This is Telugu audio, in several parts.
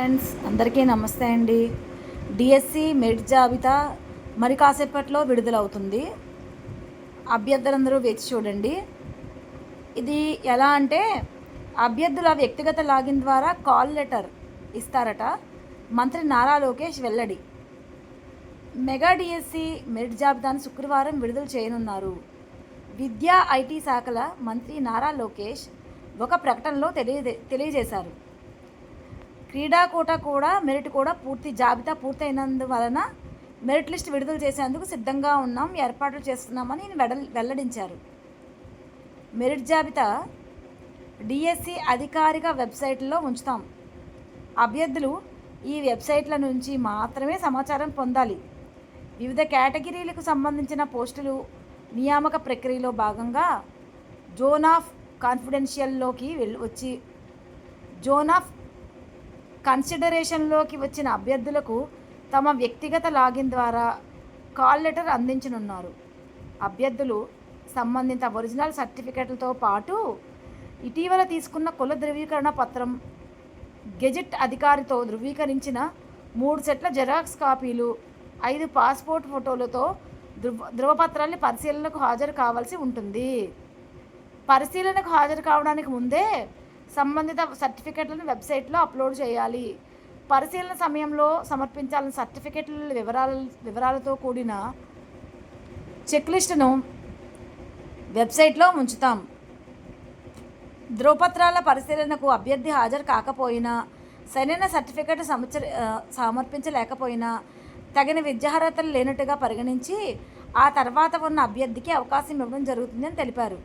ఫ్రెండ్స్ అందరికీ నమస్తే అండి. డిఎస్సి మెరిట్ జాబితా మరి కాసేపట్లో విడుదలవుతుంది. అభ్యర్థులందరూ వేచి చూడండి. ఇది ఎలా అంటే అభ్యర్థుల వ్యక్తిగత లాగిన్ ద్వారా కాల్ లెటర్ ఇస్తారట. మంత్రి నారా లోకేష్ వెల్లడి. మెగా డిఎస్సి మెరిట్ జాబితాను శుక్రవారం విడుదల చేయనున్నారు. విద్యా ఐటీ శాఖల మంత్రి నారా లోకేష్ ఒక ప్రకటనలో తెలియజే తెలియజేశారు. క్రీడాకోట కూడా మెరిట్ కూడా పూర్తి జాబితా పూర్తయినందువలన మెరిట్ లిస్ట్ విడుదల చేసేందుకు సిద్ధంగా ఉన్నాం ఏర్పాట్లు చేస్తున్నామని వెడల్ వెల్లడించారు. మెరిట్ జాబితా డిఎస్సి అధికారిక వెబ్సైట్లో ఉంచుతాం. అభ్యర్థులు ఈ వెబ్సైట్ల నుంచి మాత్రమే సమాచారం పొందాలి. వివిధ కేటగిరీలకు సంబంధించిన పోస్టులు నియామక ప్రక్రియలో భాగంగా జోన్ ఆఫ్ కాన్ఫిడెన్షియల్లోకి వెళ్ళి వచ్చి జోన్ ఆఫ్ కన్సిడరేషన్లోకి వచ్చిన అభ్యర్థులకు తమ వ్యక్తిగత లాగిన్ ద్వారా కాల్ లెటర్ అందించనున్నారు. అభ్యర్థులు సంబంధిత ఒరిజినల్ సర్టిఫికెట్లతో పాటు ఇటీవల తీసుకున్న కుల ధృవీకరణ పత్రం గెజెట్ అధికారితో ధృవీకరించిన మూడు సెట్ల జెరాక్స్ కాపీలు ఐదు పాస్పోర్ట్ ఫోటోలతో ధృవ ధృవపత్రాన్ని పరిశీలనకు హాజరు కావాల్సి ఉంటుంది. పరిశీలనకు హాజరు కావడానికి ముందే సంబంధిత సర్టిఫికెట్లను వెబ్సైట్లో అప్లోడ్ చేయాలి. పరిశీలన సమయంలో సమర్పించాలని సర్టిఫికెట్ల వివరాల వివరాలతో కూడిన చెక్లిస్టును వెబ్సైట్లో ఉంచుతాం. ధ్రువపత్రాల పరిశీలనకు అభ్యర్థి హాజరు కాకపోయినా సరైన సర్టిఫికెట్ సమర్చ సమర్పించలేకపోయినా తగిన విద్యార్హతలు లేనట్టుగా పరిగణించి ఆ తర్వాత ఉన్న అభ్యర్థికి అవకాశం ఇవ్వడం జరుగుతుందని తెలిపారు.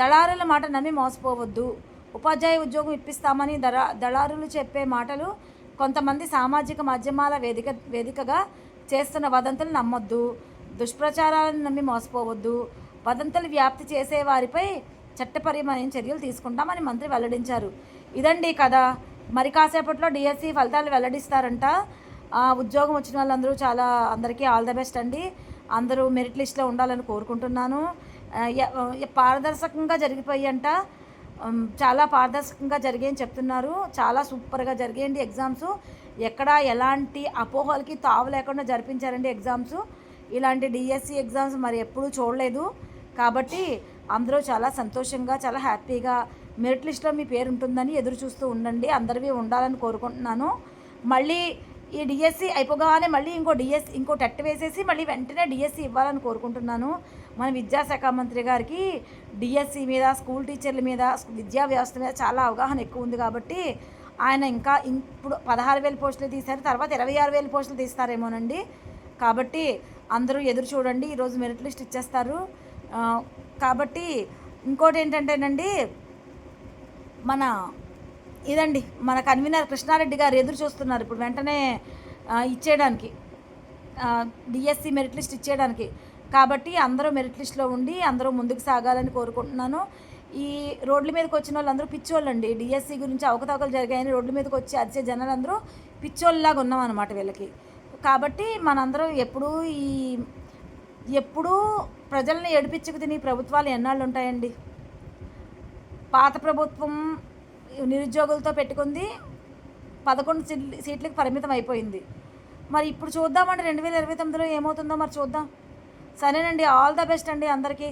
దళారుల మాట నమ్మి మోసపోవద్దు. ఉపాధ్యాయ ఉద్యోగం ఇప్పిస్తామని దళ దళారులు చెప్పే మాటలు కొంతమంది సామాజిక మాధ్యమాల వేదిక వేదికగా చేస్తున్న వదంతులు నమ్మొద్దు. దుష్ప్రచారాలను నమ్మి మోసపోవద్దు. వదంతులు వ్యాప్తి చేసే వారిపై చట్టపరమైన చర్యలు తీసుకుంటామని మంత్రి వెల్లడించారు. ఇదండి కథ. మరి కాసేపట్లో డిఎస్సి ఫలితాలు వెల్లడిస్తారంట. ఆ, ఉద్యోగం వచ్చిన వాళ్ళందరూ చాలా అందరికీ ఆల్ ద బెస్ట్ అండి. అందరూ మెరిట్ లిస్ట్లో ఉండాలని కోరుకుంటున్నాను. పారదర్శకంగా జరిగిపోయి అంట. చాలా పారదర్శకంగా జరిగాయని చెప్తున్నారు. చాలా సూపర్గా జరిగాయండి ఎగ్జామ్స్. ఎక్కడ ఎలాంటి అపోహలకి తావు లేకుండా జరిపించారండి ఎగ్జామ్స్. ఇలాంటి డిఎస్సి ఎగ్జామ్స్ మరి ఎప్పుడూ చూడలేదు. కాబట్టి అందరూ చాలా సంతోషంగా చాలా హ్యాపీగా మెరిట్ లిస్ట్లో మీ పేరు ఉంటుందని ఎదురు చూస్తూ ఉండండి. అందరివి ఉండాలని కోరుకుంటున్నాను. మళ్ళీ ఈ డిఎస్సి అయిపోగానే మళ్ళీ ఇంకో డిఎస్సి ఇంకో టెట్ వేసేసి మళ్ళీ వెంటనే డిఎస్సి ఇవ్వాలని కోరుకుంటున్నాను. మన విద్యాశాఖ మంత్రి గారికి డిఎస్సి మీద స్కూల్ టీచర్ల మీద విద్యా వ్యవస్థ మీద చాలా అవగాహన ఎక్కువ ఉంది కాబట్టి ఆయన ఇంకా ఇప్పుడు పదహారు వేల పోస్టులు తీశారు తర్వాత ఇరవై ఆరు వేల పోస్టులు తీస్తారేమోనండి. కాబట్టి అందరూ ఎదురు చూడండి ఈరోజు మెరిట్ లిస్ట్ ఇచ్చేస్తారు. కాబట్టి ఇంకోటి ఏంటంటేనండి మన ఇదండి మన కన్వీనర్ కృష్ణారెడ్డి గారు ఎదురు చూస్తున్నారు ఇప్పుడు వెంటనే ఇచ్చేయడానికి. డిఎస్సి మెరిట్ లిస్ట్ ఇచ్చేయడానికి. కాబట్టి అందరూ మెరిట్ లిస్ట్లో ఉండి అందరూ ముందుకు సాగాలని కోరుకుంటున్నాను. ఈ రోడ్ల మీదకి వచ్చిన వాళ్ళందరూ పిచ్చోళ్ళండి. డిఎస్సి గురించి అవకతవకలు జరిగాయని రోడ్ల మీదకి వచ్చి అరిచే జనాలందరూ పిచ్చోళ్ళలాగా ఉన్నాం అనమాట వీళ్ళకి. కాబట్టి మనందరం ఎప్పుడూ ఈ ఎప్పుడూ ప్రజల్ని ఏడిపించుకు తిని ప్రభుత్వాలు ఎన్నాళ్ళు ఉంటాయండి? పాత ప్రభుత్వం నిరుద్యోగులతో పెట్టుకుంది. పదకొండు సీట్లకు పరిమితం అయిపోయింది. మరి ఇప్పుడు చూద్దామండి రెండు వేల ఇరవై తొమ్మిదిలో ఏమవుతుందో మరి చూద్దాం. సరేనండి ఆల్ ద బెస్ట్ అండి అందరికీ.